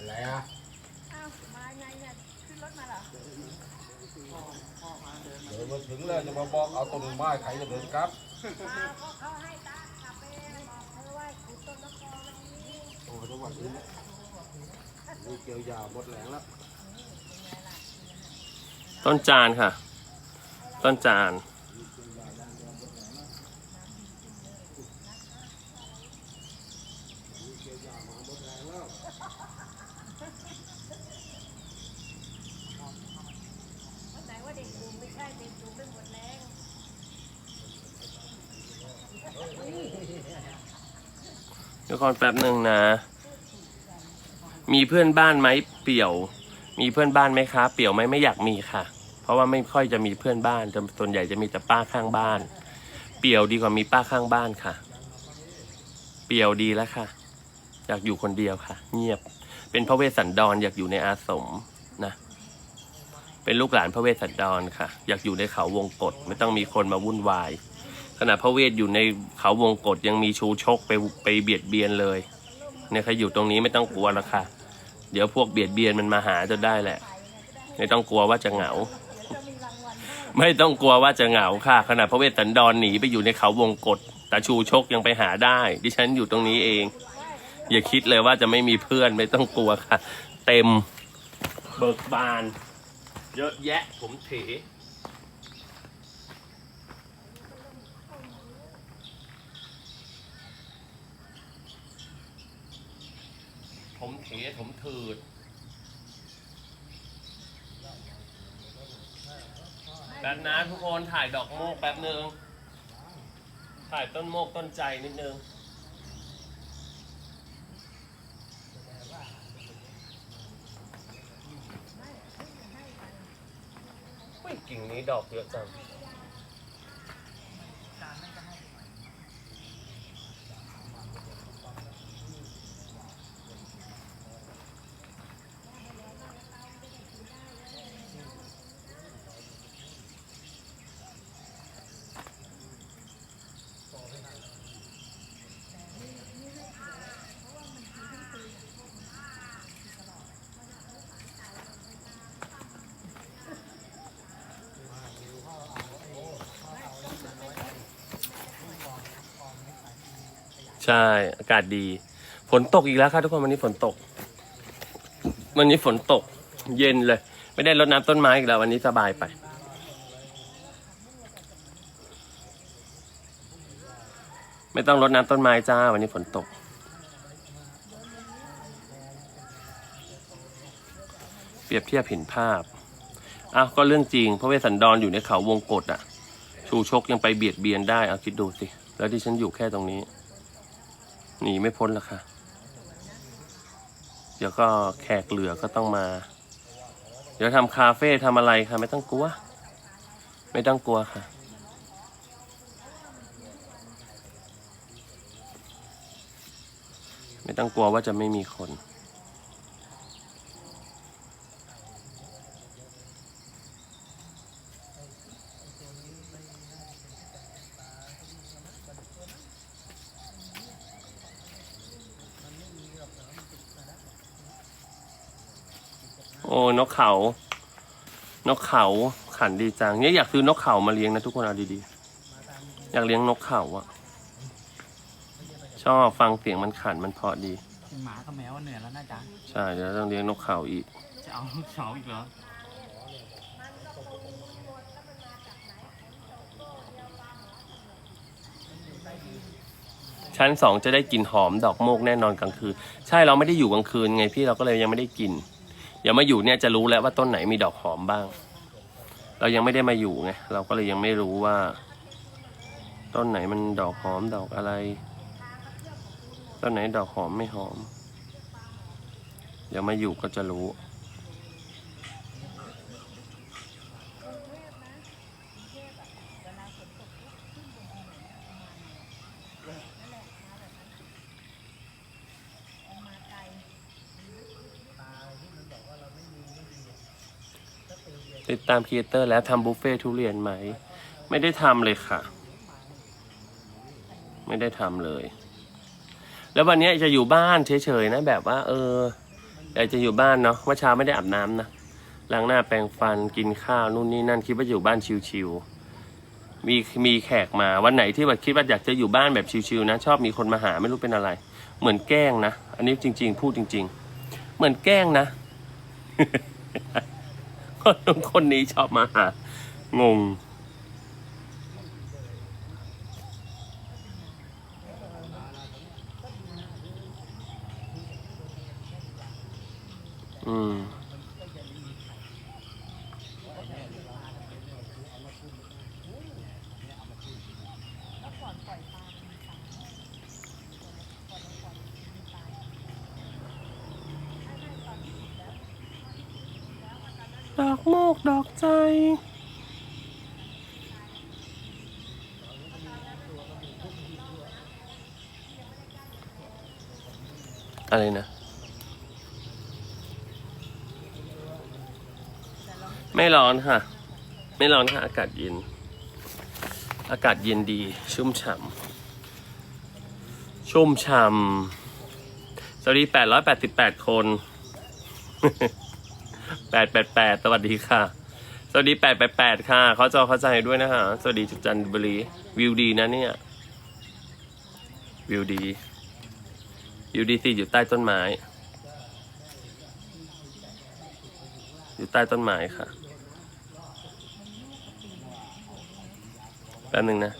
อะไรอะอ้าวมาไงเนี่ยขึ้นรถมาเหรอเดินมาถึงแล้วจะมาบอกเอาต้นไม้ใครจะเดินกลับมาก็เขาให้ตาขับไปบอกเธอว่าขุดต้นมะกอกวันนี้โอ้จังหวัดนี้นี่เกี่ยวยาหมดแรงแล้วต้นจานค่ะ ต้นจานวันไหนว่าเด็กดูไม่ใช่เด็กดูไม่หมดแรง เดี๋ยวก่อนแป๊บหนึ่งนะ มีเพื่อนบ้านไหมเปี่ยว มีเพื่อนบ้านไหมคะ เปี่ยวไหมไม่อยากมีค่ะ เพราะว่าไม่ค่อยจะมีเพื่อนบ้านจะส่วนใหญ่จะมีแต่ป้าข้างบ้าน เปี่ยวดีกว่ามีป้าข้างบ้านค่ะ เปี่ยวดีแล้วค่ะ อยากอยู่คนเดียวค่ะ เงียบ เป็นพระเวสสันดรอยากอยู่ในอาสมนะเป็นลูกหลานพระเวสสันดรค่ะ อยากอยู่ในเขาวงกฏไม่ต้องมีคนมาวุ่นวาย ขณะพระเวทอยู่ในเขาวงกฏยังมีชูชกไปไปเบียดเบียนเลยเนี่ยใครอยู่ตรงนี้ไม่ต้องกลัวล้วค่ะ เดี๋ยวพวกเบียดเบียนมันมาหาจนได้แหละ ไม่ต้องกลัวว่าจะเหงา ไม่ต้องกลัวว่าจะเหงาค่ะ ขณะพระเวสสันดรหนีไปอยู่ในเขาวงกฏแต่ชูชกยังไปหาได้ ดิฉันอยู่ตรงนี้เอง อย่าคิดเลยว่าจะไม่มีเพื่อนไม่ต้องกลัวค่ะ เต็ม เบิกบาน เยอะแยะผมเถผมเถผมถืดแป๊บนะทุกคนถ่ายดอกโมกแป๊บนึง ถ่ายต้นโมกต้นใจนิดนึงเฮ้ยกิ่งนี้ดอกเยอะจัง ใช่ อากาศดี ฝนตกอีกแล้วค่ะทุกคนวันนี้ฝนตก วันนี้ฝนตก เย็นเลย ไม่ได้รดน้ำต้นไม้อีกแล้ว วันนี้สบายไป ไม่ต้องรดน้ำต้นไม้จ้า วันนี้ฝนตก เปรียบเทียบเห็นภาพอ้าวก็เรื่องจริงพระเวสสันดรอยู่ในเขาวงกฏอะชูชกยังไปเบียดเบียนได้เอาคิดดูสิ แล้วที่ฉันอยู่แค่ตรงนี้ หนีไม่พ้นละค่ะ เดี๋ยวก็แขกเหลือก็ต้องมา เดี๋ยวทำคาเฟ่ทำอะไรค่ะ ไม่ต้องกลัว ไม่ต้องกลัวค่ะ ไม่ต้องกลัวว่าจะไม่มีคน อ้นกเขา นกเขาขันดีจังเนี่ยอยากซื้อนกเขามาเลี้ยงนะทุกคนเอาดีๆ อยากเลี้ยงนกเขาอะชอบฟังเสียงมันขันมันเพราะดี หมากับแมวเหนื่อยแล้วนะจ๊ะ ใช่เดี๋ยวต้องเลี้ยงนกเขาอีก จะเอาลูกเสาอีกเหรอ ชั้นสองจะได้กลิ่นหอมดอกโมกแน่นอนกลางคืน ใช่เราไม่ได้อยู่กลางคืนไงพี่เราก็เลยยังไม่ได้กลิ่น เดี๋ยวมาอยู่เนี่ยจะรู้แล้วว่าต้นไหนมีดอกหอมบ้าง เรายังไม่ได้มาอยู่ไงเราก็เลยยังไม่รู้ว่า ต้นไหนมันดอกหอมดอกอะไร ต้นไหนดอกหอมไม่หอม เดี๋ยวมาอยู่ก็จะรู้ ติดตามครีเอเตอร์แล้วทำบุฟเฟ่ทุเรียนไหม ไม่ได้ทำเลยค่ะ ไม่ได้ทำเลย แล้ววันนี้จะอยู่บ้านเฉยๆนะ แบบว่า เอออยากจะอยู่บ้านเนาะเมื่อเช้าไม่ได้อาบน้ำนะล้างหน้าแปรงฟันกินข้าวนู่นนี่นั่นคิดว่าอยู่บ้านชิวๆมีมีแขกมาวันไหนที่แบบคิดว่าอยากจะอยู่บ้านแบบชิวๆนะ ชอบมีคนมาหาไม่รู้เป็นอะไร เหมือนแกล้งนะ อันนี้จริง ๆ พูดจริง ๆ เหมือนแกล้งนะ คนคนนี้ชอบมาหางง ดอกโมก ดอกใจ อะไรนะ ไม่ร้อนค่ะ ไม่ร้อนค่ะ อากาศเย็น อากาศเย็นดี ชุ่มฉ่ำชุ่มฉ่ำสวัสดี 888 คน 888สวัสดีค่ะ สวัสดี888ค่ะเขาจอเข้าใจด้วยนะคะสวัสดีจากจันทบุรีวิวดีนะเนี่ยวิวดีวิวดีสิอยู่ใต้ต้นไม้ อยู่ใต้ต้นไม้ค่ะแป๊บหนึ่งนะ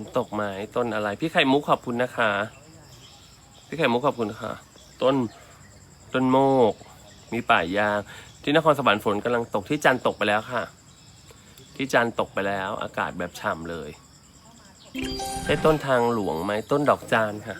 นตกไม้ต้นอะไร พี่ไข่มุกขอบคุณนะคะ พี่ไข่มุกขอบคุณค่ะ ต้นต้นโมก มีป่ายาง ที่นครสวรรค์ฝนกำลังตกที่จันตกไปแล้วค่ะ ที่จันตกไปแล้ว อากาศแบบฉ่ำเลยใช่ต้นทางหลวงไหมต้นดอกจานค่ะ